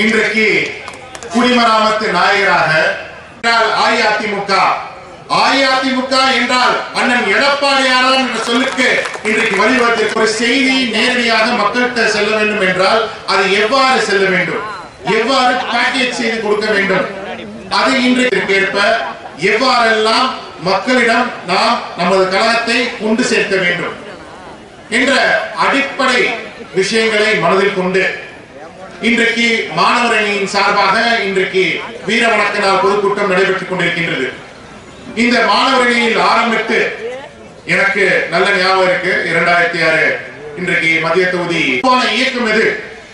இன்றைக்கு குடிமராமத்து நாயகராக என்றால் அஇஅதிமுக. அஇஅதிமுக என்றால் அண்ணன் எடப்பாடியாரான் என்ற சொல்லுக்கு இன்றைக்கு வழிவகுத்திருக்க ஒரு செய்தி நேரடியாக மக்கள்கிட்ட செல்ல வேண்டும் என்றால் அது எவ்வாறு செல்ல வேண்டும்? எவ்வாறு பேக்கேஜ் செய்து கொடுக்க வேண்டும்? அது இன்றைக்கு ஏற்ப எவ்வாறெல்லாம் மக்களிடம் நாம் நமது கழகத்தை கொண்டு சேர்க்க வேண்டும்? என்ற அடிப்படை விஷயங்களை மனதில் கொண்டு இன்றைக்கு மாணவர் அணியின் சார்பாக இன்றைக்கு வீர வணக்க நாள் பொதுக்கூட்டம் நடைபெற்றுக் கொண்டிருக்கின்றது. இந்த மாணவர் அணியில் ஆரம்பித்து எனக்கு நல்ல ஞாபகம் இருக்கு. இரண்டாயிரத்தி ஆறு இன்றைக்கு மத்திய தொகுதி இயக்கம் எது?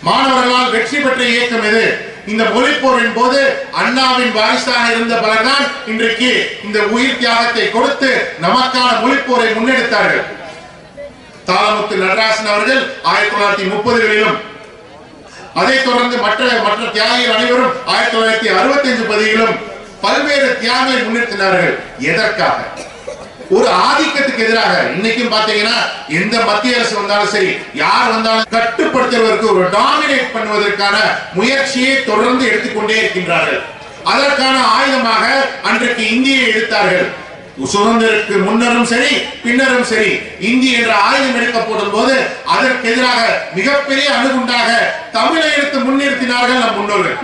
மாணவர்களால் வெற்றி பெற்ற இயக்கம் எது? இந்த மொழிப்போரின் போது அண்ணாவின் வாரிசாக இருந்த பலர்தான் இன்றைக்கு இந்த உயிர் தியாகத்தை கொடுத்து நமக்கான மொழிப்போரை முன்னெடுத்தார்கள். தாளமுத்து நடராசன் அவர்கள் ஆயிரத்தி தொள்ளாயிரத்தி முப்பதுகளிலும் அதைத் தொடர்ந்து மற்ற மற்ற தியாகிகள் அனைவரும் ஆயிரத்தி தொள்ளாயிரத்தி அறுபத்தி அஞ்சு பதிவிலும் பல்வேறு தியாகங்களை முன்னிறுத்தினார்கள். எதற்காக? ஒரு ஆதிக்கத்துக்கு எதிராக. இன்னைக்கும் பாத்தீங்கன்னா எந்த மத்திய அரசு வந்தாலும் சரி யார் வந்தாலும் கட்டுப்படுத்துவதற்கு ஒரு டாமினேட் பண்ணுவதற்கான முயற்சியை தொடர்ந்து எடுத்துக்கொண்டே இருக்கின்றார்கள். அதற்கான ஆயுதமாக அன்றைக்கு இந்தியை எடுத்தார்கள். சுதந்திரத்துக்கு முன்னரும் சரி பின்னரும் சரி இந்தி என்ற ஆயுதம் எடுக்கப்படும் போது அதற்கு எதிராக மிகப்பெரிய அணுகுண்டாக தமிழை எடுத்து முன்னிறுத்தினார்கள் நம் முன்னோர்கள்.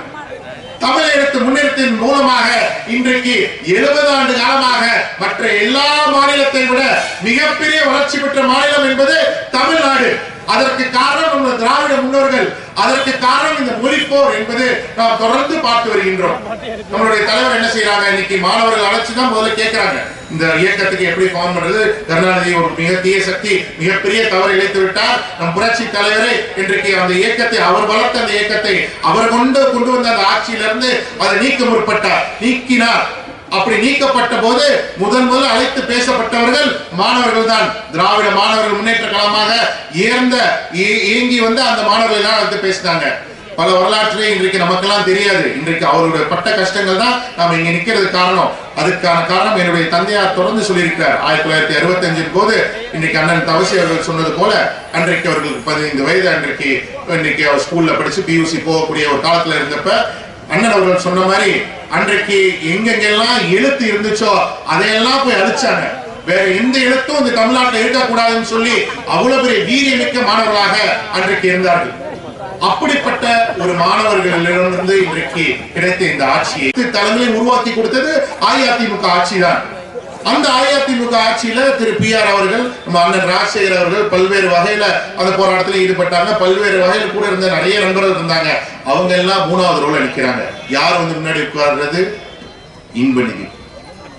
தமிழை எடுத்து முன்னிறுத்தின் மூலமாக இன்றைக்கு எழுபது ஆண்டு காலமாக மற்ற எல்லா மாநிலத்தை விட மிகப்பெரிய வளர்ச்சி பெற்ற மாநிலம் என்பது தமிழ்நாடு. அதற்கு காரணம் நம்ம திராவிட முன்னோர்கள். அதற்கு காரணம் இந்த மொழிப்போர் என்பது நாம் தொடர்ந்து பார்த்து வருகின்றோம். நம்மளுடைய தலைவர் என்ன செய்யறாங்க இன்னைக்கு மாணவர்கள் அழைச்சு தான் முதல்ல கேட்கிறாங்க இந்த இயக்கத்துக்கு எப்படி ஃபார்ம் பண்றது? கருணாநிதி ஒரு மிக தீய சக்தி மிகப்பெரிய தவறு இழைத்து விட்டார். நம் புரட்சி தலைவரை இன்றைக்கு அந்த இயக்கத்தை அவர் வளர்த்த அந்த இயக்கத்தை அவர் கொண்டு கொண்டு வந்த அந்த ஆட்சியிலிருந்து அதை நீக்க முற்பட்டார். நீக்கினார். அப்படி நீக்கப்பட்ட போது முதன் முதல் அழைத்து பேசப்பட்டவர்கள் மாணவர்கள் தான் திராவிட மாணவர்கள் முன்னேற்ற காலமாக ஏர்ந்த ஏ- வந்து அந்த மாணவர்கள் தான் அழைத்து பேசினாங்க. பல வரலாற்றிலே இன்றைக்கு நமக்கெல்லாம் தெரியாது. இன்றைக்கு அவருடைய பட்ட கஷ்டங்கள் தான் நாம இங்க நிக்கிறது காரணம். அதுக்கான காரணம் என்னுடைய தந்தையார் தொடர்ந்து சொல்லியிருக்கிறார். ஆயிரத்தி தொள்ளாயிரத்தி அறுபத்தி அஞ்சின் போது இன்னைக்கு அண்ணன் தவசி அவர்கள் சொன்னது போல அன்றைக்கு அவர்களுக்கு பதினைந்து வயது அன்றைக்கு இன்னைக்கு அவர் ஸ்கூல்ல படிச்சு பியூசி போகக்கூடிய ஒரு காலத்துல இருந்தப்ப அண்ணன் அவர்கள் சொன்ன மாதிரி அன்றைக்கு எங்கெங்கெல்லாம் எழுத்து இருந்துச்சோ அதையெல்லாம் போய் அழிச்சாங்க. வேற எந்த எழுத்தும் இந்த தமிழ்நாட்டில் இருக்கக்கூடாதுன்னு சொல்லி அவ்வளவு பெரிய வீரியமிக்க மாணவர்களாக அன்றைக்கு இருந்தார்கள். அப்படிப்பட்ட ஒரு மாணவர்களிடமிருந்து இன்றைக்கு கிடைத்த இந்த ஆட்சியை தலைமையை உருவாக்கி கொடுத்தது அஇஅதிமுக ஆட்சி தான் அந்த அஇஅதிமுக ஆட்சியில திரு பி ஆர் அவர்கள் நம்ம அண்ணன் ராஜசேகர் அவர்கள் பல்வேறு வகையில அந்த போராட்டத்தில் ஈடுபட்டாங்க. பல்வேறு வகையில் கூட இருந்த நிறைய நண்பர்கள் இருந்தாங்க. அவங்க எல்லாம் மூணாவது ரோல் நிக்கிறாங்க. யார் வந்து முன்னாடி உட்கார்றது? இன்பநிதி.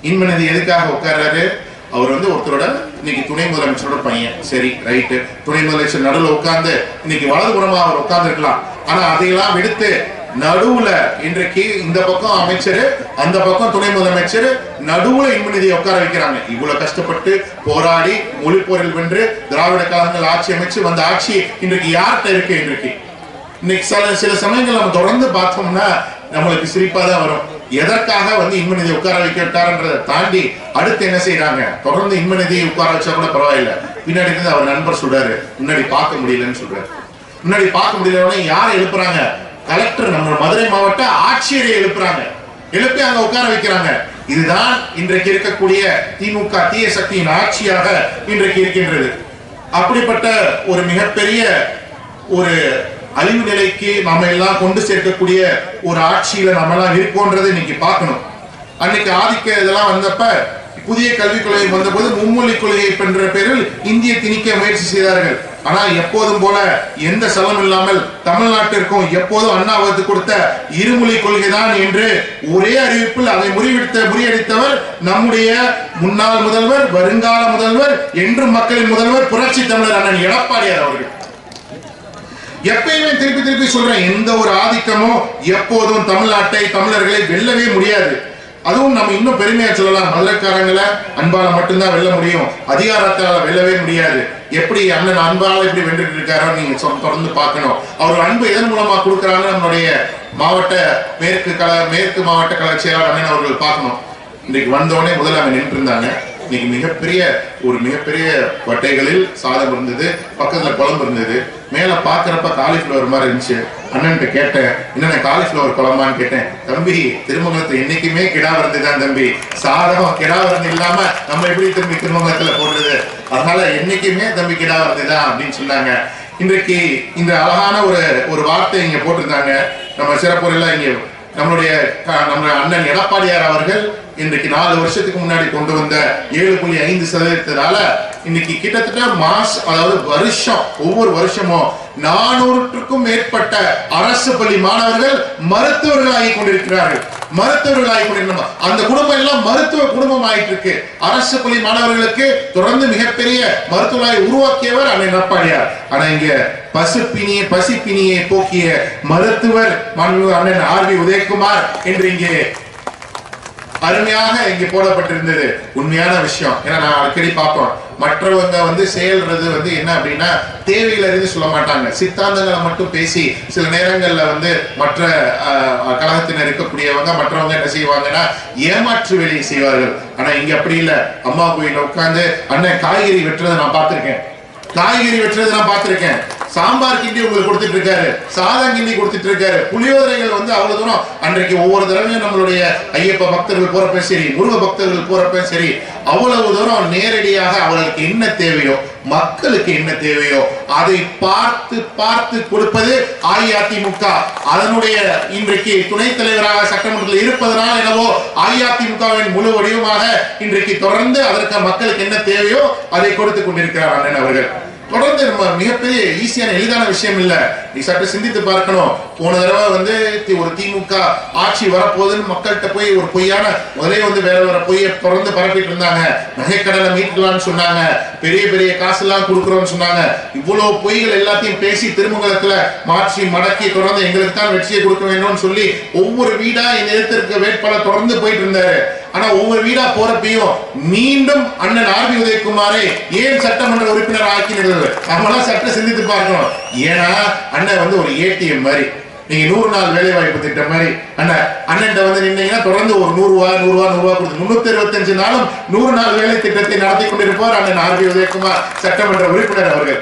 இன்பநிதி எதுக்காக உட்கார்றாரு? அவர் வந்து ஒருத்தரோட இன்னைக்கு துணை முதலமைச்சரோட பையன். சரி ரைட்டு துணை முதலமைச்சர் நடுவில் உட்கார்ந்து இன்னைக்கு வலதுபுறமா அவர் உட்கார்ந்து இருக்கலாம் ஆனா அதையெல்லாம் விடுத்து நடுவுல இன்றைக்கு இந்த பக்கம் அமைச்சர் அந்த பக்கம் துணை முதலமைச்சர் நடுவுல இன்பநிதியை உட்கார வைக்கிறாங்க. இவ்வளவு கஷ்டப்பட்டு போராடி மொழிப்போரில் வென்று திராவிட கழகங்கள் ஆட்சி அமைச்சு வந்த ஆட்சி இன்றைக்கு யார்கிட்ட இருக்கு இன்றைக்கு? இன்னைக்கு சில சில சமயங்கள் நம்ம தொடர்ந்து பார்த்தோம்னா நம்மளுக்கு சிரிப்பா தான் வரும். எதற்காக வந்து இன்மநிதி உட்கார வைக்கிட்டாருன்றதை தாண்டி அடுத்து என்ன செய்யறாங்க தொடர்ந்து இன்மநிதியை உட்கார வச்சா கூட பரவாயில்ல. பின்னாடி இருந்து அவர் நண்பர் சொல்றாரு முன்னாடி பார்க்க முடியலன்னு சொல்றாரு. முன்னாடி பார்க்க முடியலன்னு யாரை எழுப்புறாங்க? கலெக்டர் நம்ம மதுரை மாவட்ட ஆட்சியரை எழுப்புறாங்க. எழுப்பி அங்க உட்கார வைக்கிறாங்க. இதுதான் இன்றைக்கு இருக்கக்கூடிய திமுக தீய சக்தியின் ஆட்சியாக இன்றைக்கு இருக்கின்றது. அப்படிப்பட்ட ஒரு மிகப்பெரிய ஒரு அழிவு நிலைக்கு நாம எல்லாம் கொண்டு சேர்க்கக்கூடிய ஒரு ஆட்சியில நம்ம எல்லாம் இருக்கோன்றதை இன்னைக்கு பார்க்கணும். அன்னைக்கு ஆதிக்க இதெல்லாம் வந்தப்ப புதிய கல்விக் கொள்கை வந்தபோது மும்மொழி கொள்கை என்ற பேரில் இந்திய திணிக்க முயற்சி செய்தார்கள். ஆனால் எப்போதும் போல எந்த செலவும் இல்லாமல் தமிழ்நாட்டிற்கும் எப்போதும் அண்ணா வகுத்து கொடுத்த இருமொழி கொள்கை தான் என்று ஒரே அறிவிப்பில் அதை முறிவிடுத்த முறியடித்தவர் நம்முடைய முன்னாள் முதல்வர் வருங்கால முதல்வர் என்றும் மக்களின் முதல்வர் புரட்சி தமிழர் அண்ணன் எடப்பாடியார் அவர்கள். எப்பயுமே திருப்பி திருப்பி சொல்றேன் எந்த ஒரு ஆதிக்கமோ எப்போதும் தமிழ்நாட்டை தமிழர்களை வெல்லவே முடியாது. அதுவும் நம்ம இன்னும் பெருமையா சொல்லலாம். மதுரைக்காரங்களை அன்பால மட்டும்தான் வெல்ல முடியும். அதிகாரத்தால வெல்லவே முடியாது. எப்படி அண்ணன் அன்பால எப்படி வென்றுட்டு இருக்காரோ நீங்க சொ- தொடர்ந்து பார்க்கணும். அவர் அன்பு எதன் மூலமா கொடுக்குறாங்க நம்மளுடைய மாவட்ட மேற்கு கல மேற்கு மாவட்ட கலை செயலாளர் அண்ணன் அவர்கள் பார்க்கணும். இன்னைக்கு வந்தோடனே முதல்ல அவங்க நின்று இருந்தாங்க. இன்னைக்கு மிகப்பெரிய ஒரு மிகப்பெரிய வட்டைகளில் சாதம் இருந்தது பக்கத்துல குழம்பு இருந்தது. மேல பாக்குறப்ப காலிஃபிளவர் மாதிரி இருந்துச்சு. அண்ணன்ட்ட கேட்டேன் என்னென்ன காலிஃபிளவர் குழம்பான்னு கேட்டேன். தம்பி திருமங்கலத்துல என்னைக்குமே கிடா விருந்து தான் தம்பி. சாதம் கிடா விருந்து இல்லாம நம்ம எப்படி திரும்பி திருமங்கலத்துல போடுறது? அதனால என்னைக்குமே தம்பி கிடா விருந்து தான் அப்படின்னு சொன்னாங்க. இன்றைக்கு இந்த அழகான ஒரு ஒரு வார்த்தை இங்க போட்டிருந்தாங்க. நம்ம சிறப்புரையில இங்க நம்மளுடைய நம்ம அண்ணன் எடப்பாடியார் அவர்கள் இன்றைக்கு நாலு வருஷத்துக்கு முன்னாடி கொண்டு வந்த ஏழு புள்ளி ஐந்து சதவீதத்தினால இன்னைக்கு கிட்டத்தட்ட மாஸ் அதாவது வருஷம் ஒவ்வொரு வருஷமும் நானூறுக்கும் மேற்பட்ட அரசு பள்ளி மாணவர்கள் மருத்துவர்கள் ஆகி கொண்டிருக்கிறார்கள். மருத்துவர்கள் ஆகி கொண்டிருந்தோம் அந்த குடும்பம் எல்லாம் மருத்துவ குடும்பம் ஆயிட்டு இருக்கு. அரசு பள்ளி மாணவர்களுக்கு தொடர்ந்து மிகப்பெரிய மருத்துவராய் உருவாக்கியவர் அண்ணன் எடப்பாடியார் ஆனா இங்க பசுப்பினியை பசிப்பினியை போக்கிய மருத்துவர் அண்ணன் ஆர் வி உதயகுமார் என்று இங்கே அருமையாக இங்கே போடப்பட்டிருந்தது. உண்மையான விஷயம். ஏன்னா நான் அடிக்கடி பார்ப்போம் மற்றவங்க வந்து செயல்றது வந்து என்ன அப்படின்னா தேவையில இருந்து சொல்ல மாட்டாங்க. சித்தாந்தங்களை மட்டும் பேசி சில நேரங்கள்ல வந்து மற்ற ஆஹ், கழகத்தினர் இருக்கக்கூடியவங்க மற்றவங்க என்ன செய்வாங்கன்னா ஏமாற்று வேலையை செய்வார்கள். ஆனா இங்க அப்படி இல்லை. அம்மா கோயில உட்காந்து அண்ணன் காய்கறி வெட்டுறதை நான் பார்த்திருக்கேன். காய்கறி வெட்டுறது நான் பார்த்திருக்கேன். சாம்பார் கிண்டி உங்களுக்கு கொடுத்துட்டு இருக்காரு சாதம் கிண்டி கொடுத்துட்டு இருக்காரு புளியோதரைகள் வந்து அவ்வளவு தூரம் அன்றைக்கு ஒவ்வொரு தடவையும் நம்மளுடைய ஐயப்ப பக்தர்கள் போறப்ப சரி முருக பக்தர்கள் போறப்ப சரி அவ்வளவு தூரம் நேரடியாக அவர்களுக்கு என்ன தேவையோ மக்களுக்கு என்ன தேவையோ அதை பார்த்து பார்த்து கொடுப்பது அஇஅதிமுக. அதனுடைய இன்றைக்கு துணைத் தலைவராக சட்டமன்றத்தில் இருப்பதனால் என்னவோ அஇஅதிமுகவின் முழு வடிவமாக இன்றைக்கு தொடர்ந்து அதற்கு மக்களுக்கு என்ன தேவையோ அதை கொடுத்து கொண்டிருக்கிறார் அண்ணன் அவர்கள். தொடர்ந்து நம்ம மிகப்பெரிய ஈஸியான எளிதான விஷயம் இல்ல. நீ சற்று சிந்தித்து பார்க்கணும். போன தடவை வந்து ஒரு திமுக ஆட்சி வரப்போகுதுன்னு மக்கள்கிட்ட போய் ஒரு பொய்யான முதலே வந்து வேற வேற பொய்யை தொடர்ந்து பரப்பிட்டு இருந்தாங்க. நகைக்கடலை மீட்கலாம்னு சொன்னாங்க. பெரிய பெரிய காசெல்லாம் கொடுக்குறோம்னு சொன்னாங்க. இவ்வளவு பொய்கள் எல்லாத்தையும் பேசி திருமங்கலத்துல மாற்றி மடக்கி தொடர்ந்து எங்களுக்கு தான் வெற்றியை கொடுக்க வேண்டும்னு சொல்லி ஒவ்வொரு வீடா இந்த இடத்திற்கு வேட்பாளர் தொடர்ந்து போயிட்டு இருந்தாரு. ஆனா ஒவ்வொரு வீடா போறப்பையும் மீண்டும் அண்ணன் ஆர் பி உதயகுமாரை ஏன் சட்டமன்ற உறுப்பினர் ஆக்கினீர்கள் அவங்களாம் சட்ட சிந்தித்து பார்க்கணும். ஏன்னா அண்ணன் வந்து ஒரு ஏடிஎம் மாதிரி. நீங்க நூறு நாள் வேலை வாய்ப்பு திட்டம் மாதிரி. அண்ணன் அண்ணன் வந்து நின்னீங்கன்னா தொடர்ந்து ஒரு நூறு ரூபா நூறு ரூபா நூறு ரூபாய் கொடுத்து முன்னூத்தி இருபத்தஞ்சு நாளும் நூறு நாள் வேலை திட்டத்தை நடத்தி கொண்டிருப்பார் அண்ணன் ஆர் பி உதயகுமார் சட்டமன்ற உறுப்பினர் அவர்கள்.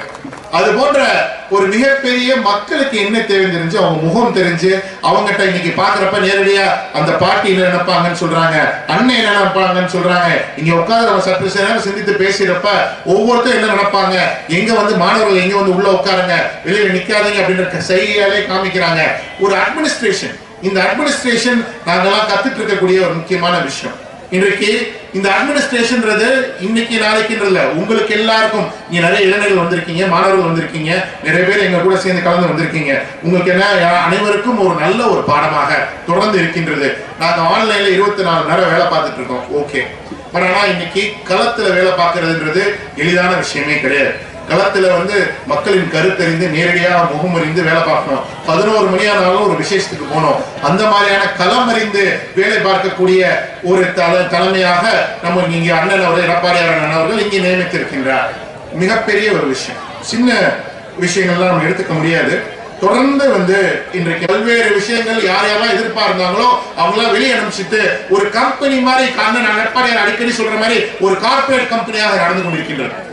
அது போன்ற ஒரு மிகப்பெரிய மக்களுக்கு என்ன தேவை தெரிஞ்சு அவங்க முகம் தெரிஞ்சு அவங்ககிட்ட இன்னைக்கு பாக்குறப்ப நேரடியா அந்த பாட்டி என்ன நினைப்பாங்கன்னு சொல்றாங்க அண்ணன் என்ன நினைப்பாங்கன்னு சொல்றாங்க. இங்க உட்காந்து நம்ம சற்று சில நேரம் சிந்தித்து பேசுறப்ப ஒவ்வொருத்தரும் என்ன நினைப்பாங்க? எங்க வந்து மாணவர்கள் எங்க வந்து உள்ள உட்காருங்க? வெளியில நிக்காதீங்க அப்படின்ற செய்தியாலே காமிக்கிறாங்க. ஒரு அட்மினிஸ்ட்ரேஷன் இந்த அட்மினிஸ்ட்ரேஷன் நாங்கெல்லாம் கத்துட்டு இருக்கக்கூடிய ஒரு முக்கியமான விஷயம். இன்றைக்கு இந்த அட்மினிஸ்ட்ரேஷன்ன்றது இன்னைக்கு நாளைக்குன்றதுல உங்களுக்கு எல்லாருக்கும். நீங்க நிறைய இளைஞர்கள் வந்திருக்கீங்க மாணவர்கள் வந்திருக்கீங்க நிறைய பேர் எங்க கூட சேர்ந்து கலந்து வந்திருக்கீங்க. உங்களுக்கு என்ன அனைவருக்கும் ஒரு நல்ல ஒரு பாடமாக தொடர்ந்து இருக்கின்றது. நாங்க ஆன்லைன்ல இருபத்தி நாலு நேரம் வேலை பார்த்துட்டு இருக்கோம். ஓகே பட் ஆனா இன்னைக்கு களத்துல வேலை பார்க்கறதுன்றது எளிதான விஷயமே கிடையாது. களத்துல வந்து மக்களின் கருத்தறிந்து நேரடியா முகமறிந்து வேலை பார்க்கணும். பதினோரு மணி ஆனாலும் ஒரு விசேஷத்துக்கு போனோம் அந்த மாதிரியான களம் அறிந்து வேலை பார்க்கக்கூடிய ஒரு தல தலைமையாக நம்ம இங்க அண்ணன் அவர்கள் எடப்பாடியார் அண்ணன் அவர்கள் இங்கே நியமித்திருக்கின்றார். மிகப்பெரிய ஒரு விஷயம். சின்ன விஷயங்கள்லாம் நம்ம எடுத்துக்க முடியாது. தொடர்ந்து வந்து இன்றைக்கு பல்வேறு விஷயங்கள் யார் யாரெல்லாம் எதிர்பார்ந்தாங்களோ அவங்களாம் வெளியே அனுப்பிச்சிட்டு ஒரு கம்பெனி மாதிரி கண்ணன் எடப்பாடியார் அடிக்கடி சொல்ற மாதிரி ஒரு கார்ப்பரேட் கம்பெனியாக நடந்து கொண்டிருக்கின்றது.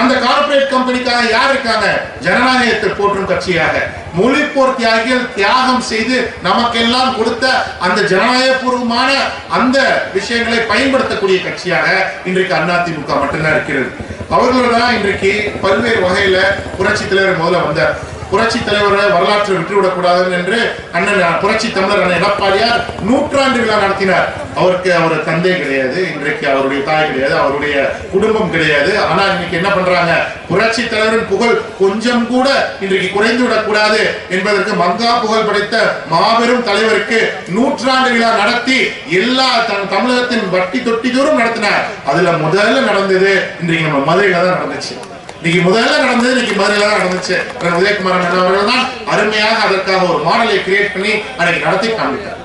அந்த கார்பரேட் கம்பெனிக்காக யார் இருக்காங்க ஜனநாயகத்தை போற்றும் கட்சியாக? மொழிப்போர் தியாகிகள் தியாகம் செய்து நமக்கெல்லாம் கொடுத்த அந்த ஜனநாயகபூர்வமான அந்த விஷயங்களை பயன்படுத்தக்கூடிய கட்சியாக இன்றைக்கு அதிமுக மட்டும்தான் இருக்கிறது. அவர்களோட இன்றைக்கு பல்வேறு வகையில புரட்சி தலைவர் முதல்ல வந்தார். புரட்சி தலைவரை வரலாற்றை விட்டுவிடக்கூடாது என்று அண்ணன் புரட்சி தமிழர் அண்ணன் எடப்பாடியார் நூற்றாண்டு விழா நடத்தினார். அவருக்கு அவர் தந்தை கிடையாது இன்றைக்கு அவருடைய தாய் கிடையாது அவருடைய குடும்பம் கிடையாது. ஆனா இன்னைக்கு என்ன பண்றாங்க? புரட்சி தலைவரின் புகழ் கொஞ்சம் கூட இன்றைக்கு குறைந்து விடக்கூடாது என்பதற்கு மங்கா புகழ் படைத்த மாபெரும் தலைவருக்கு நூற்றாண்டு விழா நடத்தி எல்லா தன் தமிழகத்தின் வட்டி தொட்டி தூரம் நடத்தினார். அதுல முதல்ல நடந்தது இன்றைக்கு நம்ம மதுரையில தான் நடந்துச்சு. இன்னைக்கு முதல்ல நடந்தது இன்னைக்கு மதுரையில நடந்துச்சு. அண்ணன் உதயகுமார் அவர்கள் தான் அருமையாக அதற்காக ஒரு மாடலை கிரியேட் பண்ணி அன்னைக்கு நடத்தி காமிட்டார்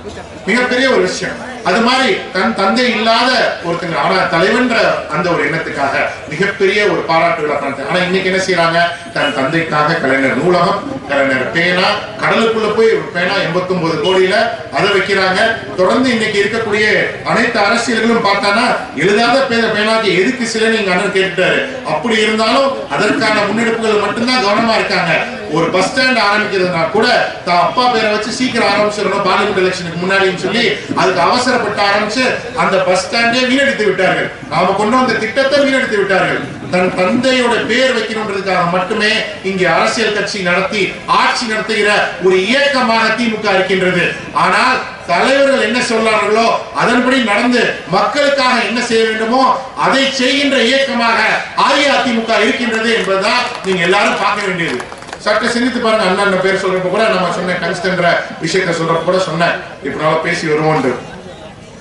மிகப்பெரிய ஒரு விஷயம். அது மாதிரி தன் தந்தை இல்லாத ஒருத்தங்க ஆனா தலைவன்ற அந்த ஒரு எண்ணத்துக்காக மிகப்பெரிய ஒரு பாராட்டு விழா ஆனா இன்னைக்கு என்ன செய்யறாங்க தன் தந்தைக்காக கலைஞர் நூலகம் கலைஞர் பேனா கடலுக்குள்ள போய் பேனா பேனா 89 கோடியில அதை வைக்கிறாங்க. தொடர்ந்து இன்னைக்கு இருக்கக்கூடிய அனைத்து அரசியல்களும் பார்த்தானா எழுதாத பேனாக்கு எதுக்கு சில நீங்க அண்ணன் கேட்டுட்டாரு? அப்படி இருந்தாலும் அதற்கான முன்னெடுப்புகள் மட்டும்தான் கவனமா இருக்காங்க. ஒரு பஸ் ஸ்டாண்ட் ஆரம்பிக்கிறதுனா கூட தான் அப்பா பேரை வச்சு சீக்கிரம் ஆரம்பிச்சிடணும். பார்லிமெண்ட் எலெக்ஷனுக்கு முன்னாடின்னு சொல்லி அதுக்கு அவசரப்பட்டு ஆரம்பிச்சு அந்த பஸ் ஸ்டாண்டே வீணடித்து விட்டார்கள். நாம கொண்டு வந்த திட்டத்தை வீணடித்து விட்டார்கள். தன் தந்தையோட பேர் வைக்கணுன்றதுக்காக மட்டுமே இங்கே அரசியல் கட்சி நடத்தி ஆட்சி நடத்துகிற ஒரு இயக்கமாக திமுக இருக்கின்றது. ஆனால் தலைவர்கள் என்ன சொல்றார்களோ அதன்படி நடந்து மக்களுக்காக என்ன செய்ய வேண்டுமோ அதை செய்கின்ற இயக்கமாக அஇஅதிமுக இருக்கின்றது என்பதுதான் நீங்க எல்லாரும் பார்க்க வேண்டியது. சற்று சிந்தித்து பாருங்க அண்ணன் பேர் சொல்றப்ப கூட நம்ம சொன்ன கன்ஸ்டன்ற விஷயத்த சொல்றப்ப கூட சொன்னேன். இப்ப நம்ம பேசி வருவோம்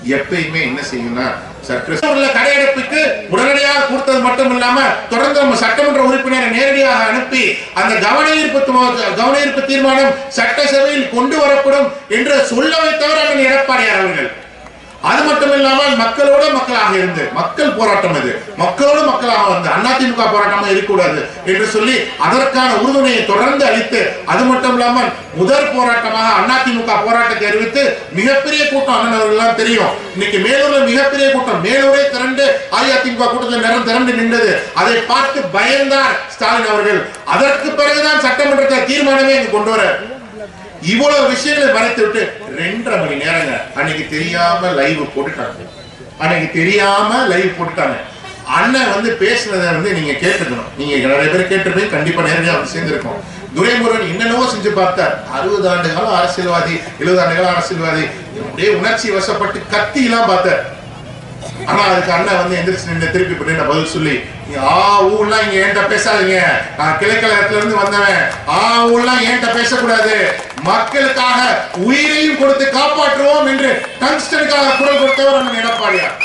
எப்பயுமே என்ன செய்யும்னா சற்று உள்ள கடையெடுப்புக்கு உடனடியாக கொடுத்தது மட்டும் இல்லாம தொடர்ந்து நம்ம சட்டமன்ற உறுப்பினரை நேரடியாக அனுப்பி அந்த கவன ஈர்ப்பு கவன ஈர்ப்பு தீர்மானம் சட்டசபையில் கொண்டு வரப்படும் என்று சொல்ல வைத்தவர் அண்ணன் எடப்பாடியார் அவர்கள். அது மட்டும் இல்லாமல் மக்களோட மக்களாக இருந்து மக்கள் போராட்டம் இது. மக்களோட மக்களாக வந்து அதிமுக போராட்டமா இருக்கக்கூடாது என்று சொல்லி அதற்கான உறுதுணையை தொடர்ந்து அளித்து அது மட்டும் இல்லாமல் முதல் போராட்டமாக அதிமுக போராட்டத்தை அறிவித்து மிகப்பெரிய கூட்டம் அண்ணன் எல்லாம் தெரியும். இன்னைக்கு மேலூர்ல மிகப்பெரிய கூட்டம். மேலூரே திரண்டு அஇஅதிமுக கூட்டத்தில் நிறம் திரண்டு நின்றது. அதை பார்த்து பயந்தார் ஸ்டாலின் அவர்கள். அதற்கு பிறகுதான் சட்டமன்றத்தை தீர்மானமே இங்கு கொண்டு வர இவ்வளவு விஷயங்களை மறைத்து விட்டு ரெண்டரை மணி நேரங்க. அன்னைக்கு தெரியாம லைவ் போட்டுட்டாங்க. அன்னைக்கு தெரியாம லைவ் போட்டுட்டாங்க. அண்ணன் வந்து பேசுனதை வந்து நீங்க கேட்டுக்கணும். நீங்க நிறைய பேர் கேட்டிருப்பீங்க. கண்டிப்பா நேரடியாக அவர் சேர்ந்திருக்கோம். துரைமுருகன் என்னென்னவோ செஞ்சு பார்த்தார். அறுபது ஆண்டு காலம் அரசியல்வாதி எழுபது ஆண்டு காலம் அரசியல்வாதி. அப்படியே உணர்ச்சி வசப்பட்டு கத்தி எல்லாம் பார்த்தார். ஆனா அதுக்கு அண்ணன் வந்து எந்திரிச்சு நின்று திருப்பி பண்ணி பதில் சொல்லி ஆ ஊர்லாம் இங்க என்கிட்ட பேசாதீங்க. நான் கிழக்கழகத்துல இருந்து வந்தவன். ஆ ஊர்லாம் என்கிட்ட பேசக்கூடாது. மக்களுக்காக உயிரையும் கொடுத்து காப்பாற்றுவோம் என்று டங்ஸ்டனுக்காக குரல் கொடுத்தவர் நம்ம எடப்பாடியார்.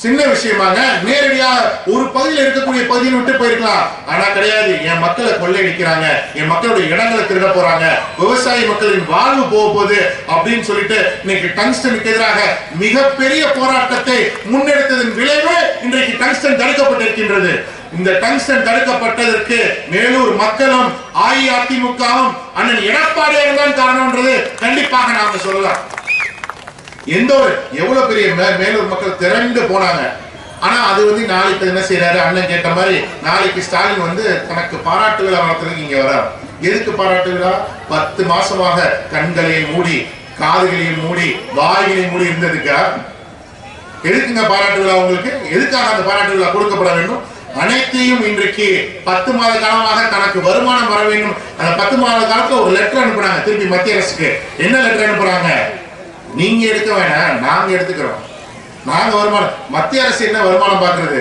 சின்ன விஷயமாங்க. நேரடியாக ஒரு பகுதியில் இருக்கக்கூடிய பகுதியை விட்டு போயிருக்கலாம். ஆனா கிடையாது. என் மக்களை கொள்ளையடிக்கிறாங்க என் மக்களுடைய இடங்களை திருட போறாங்க. விவசாய மக்களின் வாழ்வு போக போகுது அப்படின்னு சொல்லிட்டு இன்னைக்கு டங்ஸ்டனுக்கு எதிராக மிகப்பெரிய போராட்டத்தை முன்னெடுத்ததன் விளைவு இன்றைக்கு டங்ஸ்டன் தடுக்கப்பட்டிருக்கின்றது. இந்த டங்ஸ்டன் தடுக்கப்பட்டதற்கு மேலூர் மக்களும் அஇஅதிமுகவும் அண்ணன் எடப்பாடியார் தான் காரணம்ன்றது கண்டிப்பாக நாம சொல்லலாம். எந்த ஒரு எவ்வளவு பெரிய மேலூர் மக்கள் திரண்டு போனாங்க. ஆனா அது வந்து நாளைக்கு என்ன செய்யறாரு அண்ணன் கேட்ட மாதிரி நாளைக்கு ஸ்டாலின் வந்து தனக்கு பாராட்டு விழா நடத்துறதுக்கு இங்க வரார். எதுக்கு பாராட்டு விழா பத்து மாசமாக கண்களை மூடி காதுகளையும் மூடி வாய்களையும் மூடி இருந்ததுக்கா எதுக்குங்க பாராட்டு விழா உங்களுக்கு? எதுக்காக அந்த பாராட்டு விழா கொடுக்கப்பட வேண்டும்? அனைத்தையும் இன்றைக்கு பத்து மாத காலமாக தனக்கு வருமானம் வர வேண்டும். அந்த பத்து மாத காலத்துல ஒரு லெட்டர் அனுப்புறாங்க திருப்பி மத்திய அரசுக்கு. என்ன லெட்டர் அனுப்புறாங்க? நீங்க எடுக்க வேணாம் நாங்க எடுத்துக்கிறோம். நாங்க வருமானம் மத்திய அரசு என்ன வருமானம் பார்க்கிறது?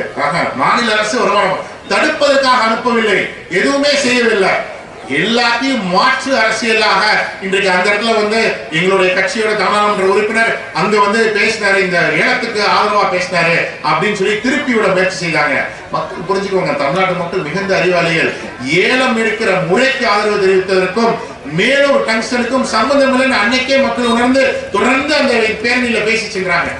மாநில அரசு வருமானம். தடுப்பதற்காக அனுப்பவில்லை எதுவுமே செய்யவில்லை. எல்லாத்தையும் மாற்று அரசியலாக இன்றைக்கு அந்த இடத்துல வந்து எங்களுடைய கட்சியோட நாடாளுமன்ற உறுப்பினர் அங்க வந்து பேசினாரு இந்த ஏலத்துக்கு ஆதரவா பேசினாரு அப்படின்னு சொல்லி திருப்பி விட முயற்சி செய்தாங்க. மக்கள் புரிஞ்சுக்கோங்க தமிழ்நாட்டு மக்கள் மிகுந்த அறிவாளிகள். ஏலம் எடுக்கிற முறைக்கு ஆதரவு தெரிவித்ததற்கும் மேலும் டங்ஸ்டனுக்கும் சம்பந்தம் இல்லைன்னு அன்னைக்கே மக்கள் உணர்ந்து தொடர்ந்து அந்த பேரணியில பேசி சென்றாங்க.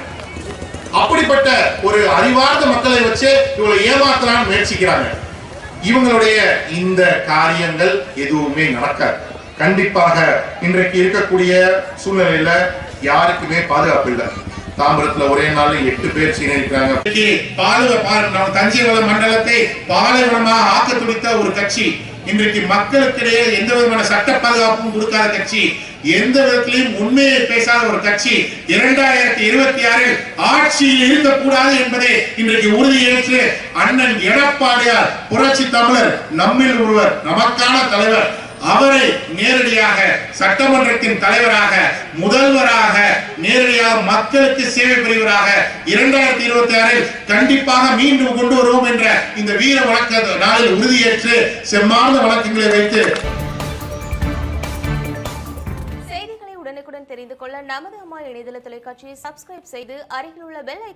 அப்படிப்பட்ட ஒரு அறிவார்ந்த மக்களை வச்சு இவங்களை ஏமாத்தலாம்னு முயற்சிக்கிறாங்க. இவங்களுடைய இந்த காரியங்கள் எதுவுமே நடக்காது. கண்டிப்பாக இன்றைக்கு இருக்கக்கூடிய சூழ்நிலையில யாருக்குமே பாதுகாப்பு இல்லை. தாம்பரத்துல ஒரே நாள் எட்டு பேர் சீனிருக்கிறாங்க பாலுவ தஞ்சைவள மண்டலத்தை பாலைவனமாக ஆக்க துடித்த ஒரு கட்சி இன்றைக்கு மக்களுக்கிடையே எந்த விதமான சட்ட பாதுகாப்பும் கொடுக்காத கட்சி எந்த விதத்திலையும் உண்மையை பேசாத ஒரு கட்சி இரண்டாயிரத்தி இருபத்தி ஆறில் ஆட்சியில் இருக்கக்கூடாது என்பதை இன்றைக்கு உறுதியேற்று அண்ணன் எடப்பாடியார் புரட்சி தமிழர் நம்மில் ஒருவர் நமக்கான தலைவர் அவரை நேரடியாக சட்டமன்றத்தின் தலைவராக முதல்வராக நேரடியாக மக்களுக்கு சேவை புரிவராக இரண்டாயிரத்தி இருபத்தி ஆறில் கண்டிப்பாக மீண்டும் கொண்டு வருவோம் என்ற இந்த வீர வழக்க நாளில் உறுதியேற்று செம்மார்ந்த வழக்கங்களை வைத்து செய்திகளை உடனுக்குடன் தெரிந்து கொள்ள நமது அம்மா இணையதள தொலைக்காட்சியை சப்ஸ்கிரைப் செய்து அருகில் உள்ள பெல் ஐக்கான்